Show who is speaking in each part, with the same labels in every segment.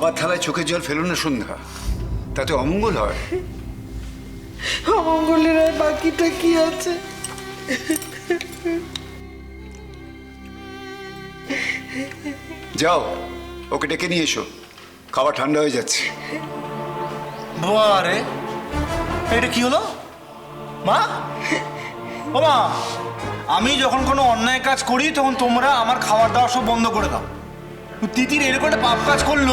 Speaker 1: বাবার থালায় চোখের জল ফেলো না সন্ধ্যা। তাতে অমঙ্গল হয়।
Speaker 2: অমঙ্গলের আর বাকিটা কি আছে?
Speaker 1: যাও ওকে ডেকে নিয়ে এসো। খাবার ঠান্ডা হয়ে যাচ্ছে।
Speaker 3: বারে এটা কি হলো? মা? ও মা আমি যখন কোনো অন্যায় কাজ করি তখন তোমরা আমার খাবার দাওয়া সব বন্ধ করে দাও। তিতির এরকম একটা পাপ কাজ করল,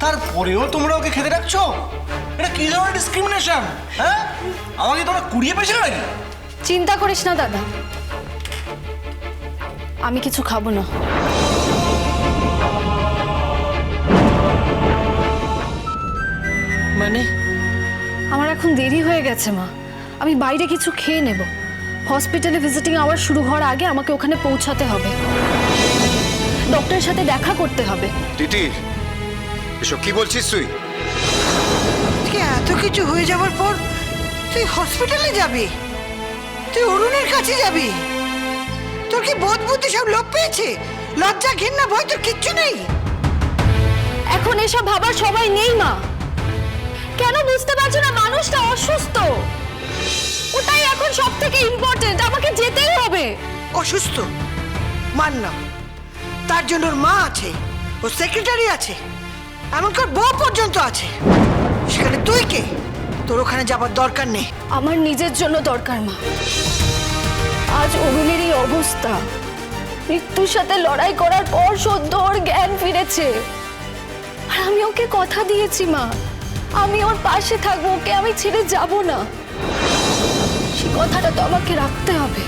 Speaker 3: তারপরেও তোমরা ওকে খেতে রাখছো এটা কি ধরনের ডিসক্রিমিনেশন হ্যাঁ? আমাকে তোমরা কুড়িয়ে পেয়েছিলে নাকি?
Speaker 4: চিন্তা করিস না, দাদা। আমি কিছু খাব না।
Speaker 2: মানে?
Speaker 4: আমার এখন দেরি হয়ে গেছে, মা। আমি বাইরে কিছু খেয়ে নেব। হসপিটালে ভিজিটিং আওয়ার শুরু হওয়ার আগে আমাকে ওখানে পৌঁছাতে হবে। ডক্টরের সাথে দেখা করতে হবে।
Speaker 1: তিতির এসব কি বলছিস তুই?
Speaker 2: এত কিছু হয়ে যাওয়ার পর তুই হসপিটালে যাবি? তুই অরুণের কাছে যাবি? তোর কি বোধ বুদ্ধি সব লোপ পেয়েছে? লজ্জা ঘৃণা ভয় তোর কিচ্ছু নেই?
Speaker 4: এখন এসব ভাবার সবাই নেই মা। কেন বুঝতে পারছ না মানুষটা অসুস্থ? ওটাই এখন সব থেকে ইম্পর্টেন্ট আমাকে যেতেই হবে।
Speaker 2: অসুস্থ? মানলাম। তার জন্য ওর মা আছে, ওর সেক্রেটারি আছে, এমনকি ওর বউ পর্যন্ত আছে। সেখানে তুই কে? তোর ওখানে যাবার দরকার নেই।
Speaker 4: আমার নিজের জন্য দরকার, মা। আজ অরুণের এই অবস্থা। মৃত্যুর সাথে লড়াই করার পর সদ্য ওর জ্ঞান ফিরেছে। আর আমি ওকে কথা দিয়েছি, মা। আমি ওর পাশে থাকব, ওকে আমি ছেড়ে যাব না। সে কথাটা তো আমাকে রাখতে হবে।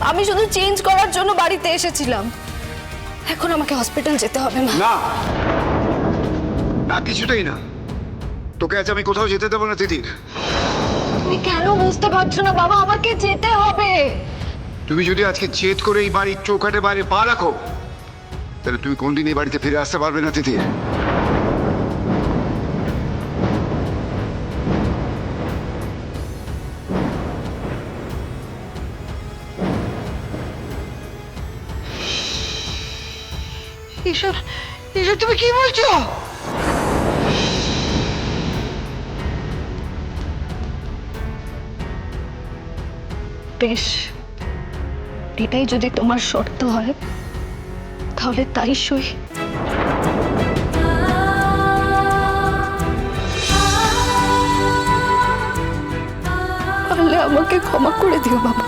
Speaker 4: আমি শুধু চেঞ্জ করার জন্য বাড়িতে এসেছিলাম। এখন আমাকে হসপিটাল যেতে হবে মা।
Speaker 1: না। না কিছুটাই না। তোকে আজ আমি কোথাও যেতে দেবো না দিদির।
Speaker 4: তুমি কেন বুঝতে পারছ না বাবা? আমাকে যেতে হবে।
Speaker 1: তুমি যদি আজকে জেদ করে এই বাড়ির চৌকাটে বাইরে পা রাখো তাহলে তুমি কোনদিন এই বাড়িতে ফিরে আসতে পারবে না তিতির
Speaker 2: তুমি কি বলছো?
Speaker 4: বেশ, এটাই যদি তোমার শর্ত হয়, তাহলে তাই সই। আমাকে ক্ষমা করে দিও বাবা।